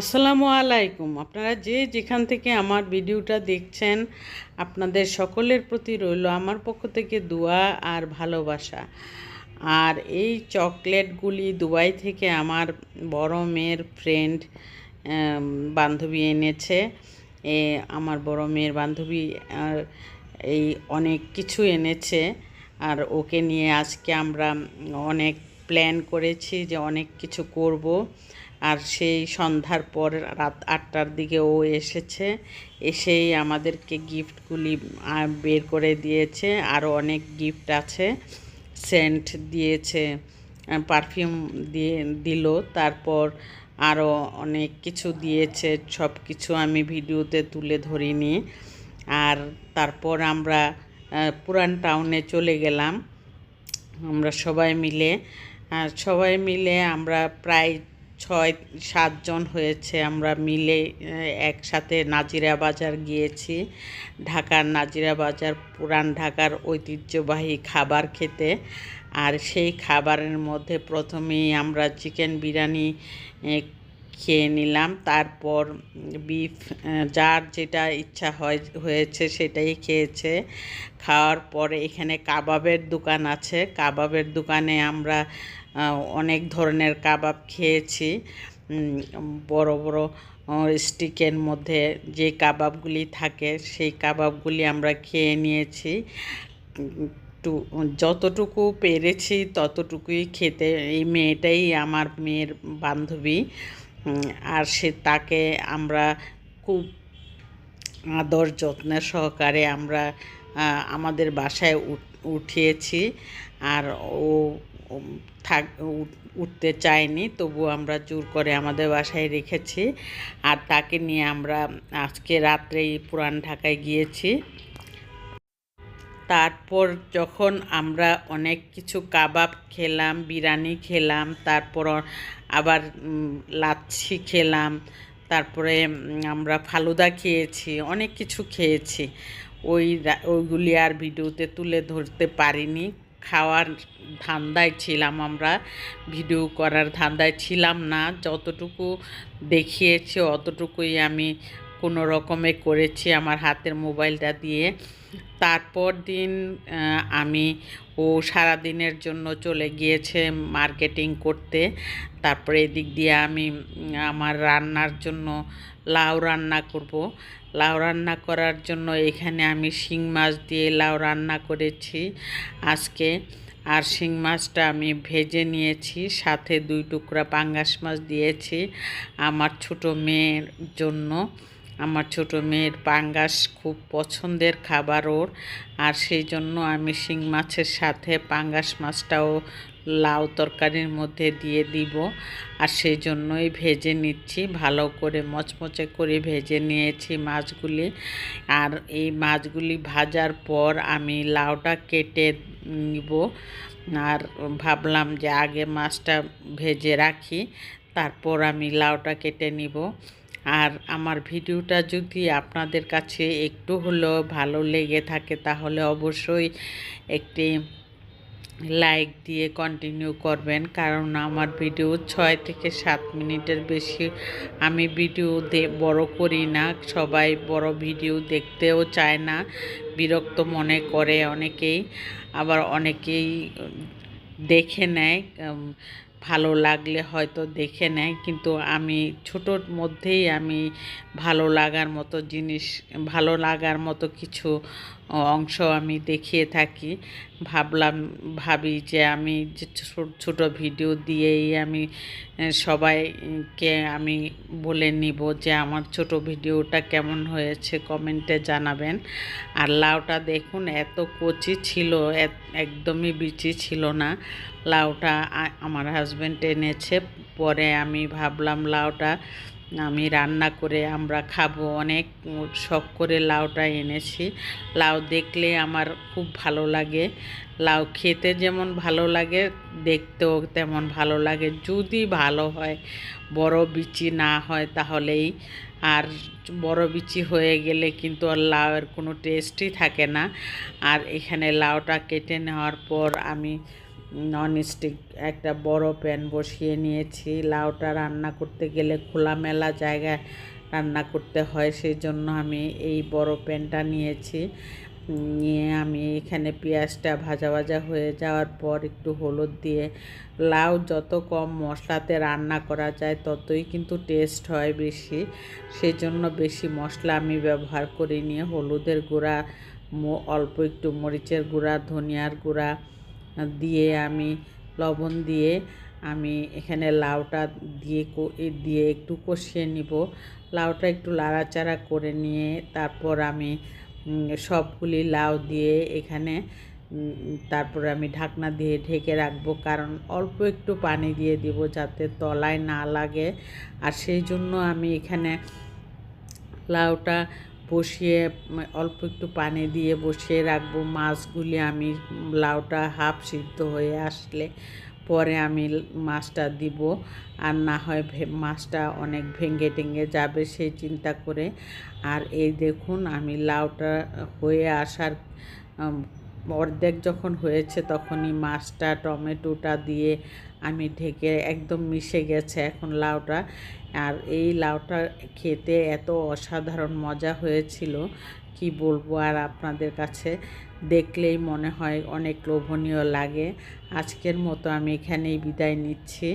আসসালামু আলাইকুম। আপনারা যে যেখান থেকে আমার ভিডিওটা দেখছেন, আপনাদের সকলের প্রতি রইল আমার পক্ষ থেকে দোয়া আর ভালোবাসা। আর এই চকলেটগুলি দুবাই থেকে আমার বড় মেয়ের ফ্রেন্ড বান্ধবী এনেছে। এ, আমার বড় মেয়ের বান্ধবী, আর এই অনেক কিছু এনেছে। আর ওকে নিয়ে আজকে আমরা অনেক প্ল্যান করেছি যে অনেক কিছু করব। আর সেই সন্ধ্যার পর রাত আটটার দিকে ও এসেছে, এসেই আমাদেরকে গিফটগুলি বের করে দিয়েছে আরও অনেক গিফট আছে। সেন্ট দিয়েছে পারফিউম দিয়ে, দিল, তারপর আরও অনেক কিছু দিয়েছে, সব কিছু আমি ভিডিওতে তুলে ধরিনি। আর তারপর আমরা পুরান টাউনে চলে গেলাম। আমরা সবাই মিলে সবাই মিলে আমরা প্রায় ছয় সাতজন হয়েছে আমরা মিলে একসাথে নাজিরা বাজার গিয়েছি। ঢাকার নাজিরা বাজার, পুরান ঢাকার ঐতিহ্যবাহী খাবার খেতে। আর সেই খাবারের মধ্যে প্রথমেই আমরা চিকেন বিরিয়ানি খেয়ে নিলাম। তারপর বিফ যার যেটা ইচ্ছা হয়, হয়েছে সেটাই খেয়েছে। খাওয়ার পরে এখানে কাবাবের দোকান আছে। কাবাবের দোকানে আমরা অনেক ধরনের কাবাব খেয়েছি। বড় বড় স্টিকের মধ্যে যে কাবাবগুলি থাকে, সেই কাবাবগুলি আমরা খেয়ে নিয়েছি। যতটুকু পেরেছি ততটুকুই খেতে। এই মেয়েটাই আমার মেয়ের বান্ধবী। আর সে তাকে আমরা খুব আদর যত্নের সহকারে আমরা আমাদের বাসায় উঠ- উঠিয়েছি। আর ও থাক, উঠ- উঠতে চায়নি, তবু আমরা জোর করে আমাদের বাসায় রেখেছি। আর তাকে নিয়ে আমরা আজকে রাত্রেই পুরান ঢাকায় গিয়েছি। তারপর যখন আমরা অনেক কিছু কাবাব খেলাম, বিরিয়ানি খেলাম, তারপর আবার লাচ্ছি খেলাম, তারপরে আমরা ফালুদা খেয়েছি, অনেক কিছু খেয়েছি। ওই ওইগুলি আর ভিডিওতে তুলে ধরতে পারিনি। খাওয়ার ধান্দায় ছিলাম আমরা, ভিডিও করার ধান্দায় ছিলাম না। যতটুকু দেখিয়েছি, অতটুকুই আমি কোনো রকমে করেছি আমার হাতের মোবাইলটা দিয়ে। তারপর দিন আমি, ও সারা দিনের জন্য চলে গিয়েছে মার্কেটিং করতে। তারপরে এদিক দিয়ে আমি, আমার রান্নার জন্য লাউ রান্না করব। লাউ রান্না করার জন্য এখানে আমি শিং মাছ দিয়ে লাউ রান্না করেছি আজকে। আর শিং মাছটা আমি ভেজে নিয়েছি, সাথে দুই টুকরা পাঙ্গাস মাছ দিয়েছি আমার ছোট মেয়ের জন্য। আমার ছোট মেয়ের পাঙ্গাস খুব পছন্দের খাবার ওর, আর সেই জন্য আমি শিং মাছের সাথে পাঙ্গাস মাছটাও লাউ তরকারির মধ্যে দিয়ে দিব। আর সেই জন্যই ভেজে নিচ্ছি, ভালো করে মচমচে করে ভেজে নিয়েছি মাছগুলি। আর এই মাছগুলি ভাজার পর আমি লাউটা কেটে নিব। আর ভাবলাম যে আগে মাছটা ভেজে রাখি, তারপর আমি লাউটা কেটে নিব। আর আমার ভিডিওটা যদি আপনাদের কাছে একটু হলেও ভালো লেগে থাকে, তাহলে অবশ্যই একটি লাইক দিয়ে কন্টিনিউ করবেন। কারণ আমার ভিডিও ছয় থেকে সাত মিনিটের বেশি আমি ভিডিও দে, বড় করি না। সবাই বড় ভিডিও দেখতেও চায় না, বিরক্ত মনে করে অনেকেই। আবার অনেকেই দেখে নেয় ভালো লাগলে হয়তো দেখে নেয়। কিন্তু আমি ছোটোর মধ্যেই আমি ভালো লাগার মতো জিনিস, ভালো লাগার মতো কিছু অংশ আমি দেখিয়ে থাকি। ভাবলাম, ভাবি যে আমি যে ছোট ছোট ভিডিও দিয়েই আমি সবাইকে আমি বলে নিব যে আমার ছোট ভিডিওটা কেমন হয়েছে কমেন্টে জানাবেন। আর লাউটা দেখুন, এত কচি ছিল একদমই বিচি ছিল না। লাউটা আমার হাজব্যান্ড এনেছে। পরে আমি ভাবলাম লাউটা আমি রান্না করে আমরা খাব। অনেক শখ করে লাউটা এনেছি। লাউ দেখলে আমার খুব ভালো লাগে। লাউ খেতে যেমন ভালো লাগে, দেখতেও তেমন ভালো লাগে। যদি ভালো হয়, বড় বিচি না হয় তাহলেই। আর বড় বিচি হয়ে গেলে কিন্তু আর লাউয়ের কোনো টেস্টই থাকে না। আর এখানে লাউটা কেটে নেওয়ার পর আমি ননস্টিক একটা বড় প্যান বসিয়ে নিয়েছি। লাউটা রান্না করতে গেলে খোলামেলা জায়গায় রান্না করতে হয় সেই জন্য আমি এই বড় প্যানটা নিয়েছি। নিয়ে আমি এখানে পেঁয়াজটা ভাজা ভাজা হয়ে যাওয়ার পর একটু হলুদ দিয়ে লাউ যত কম মশলাতে রান্না করা যায় ততই কিন্তু টেস্ট হয় বেশি। সেই জন্য বেশি মশলা আমি ব্যবহার করি নিয়ে হলুদের গুঁড়া অল্প একটু মরিচের গুঁড়া, ধনিয়ার গুঁড়া দিয়ে আমি লবণ দিয়ে আমি এখানে লাউটা দিয়ে দিয়ে একটু কষিয়ে নিব। লাউটা একটু লাড়াচাড়া করে নিয়ে তারপর আমি সবগুলি লাউ দিয়ে এখানে তারপর আমি ঢাকনা দিয়ে ঢেকে রাখব। কারণ অল্প একটু পানি দিয়ে দিব যাতে তলায় না লাগে। আর সেই জন্য আমি এখানে লাউটা বসিয়ে অল্প একটু পানি দিয়ে বসিয়ে রাখব। মাছগুলি আমি লাউটা হাফ সিদ্ধ হয়ে আসলে পরে আমি মাছটা দিব। আর না হয় মাছটা অনেক ভেঙে টেঙে যাবে সেই চিন্তা করে। আর এই দেখুন আমি লাউটা হয়ে আসার অর্ধেক যখন হয়েছে তখনই মাছটা, টমেটোটা দিয়ে আমি ঢেকে একদম মিশে গেছে এখন লাউটা। আর এই লাউটা খেতে এত অসাধারণ মজা হয়েছিল, কি বলব আর আপনাদের কাছে দেখলেই মনে হয় অনেক লোভনীয় লাগে। আজকের মতো আমি এখানেই বিদায় নিচ্ছি।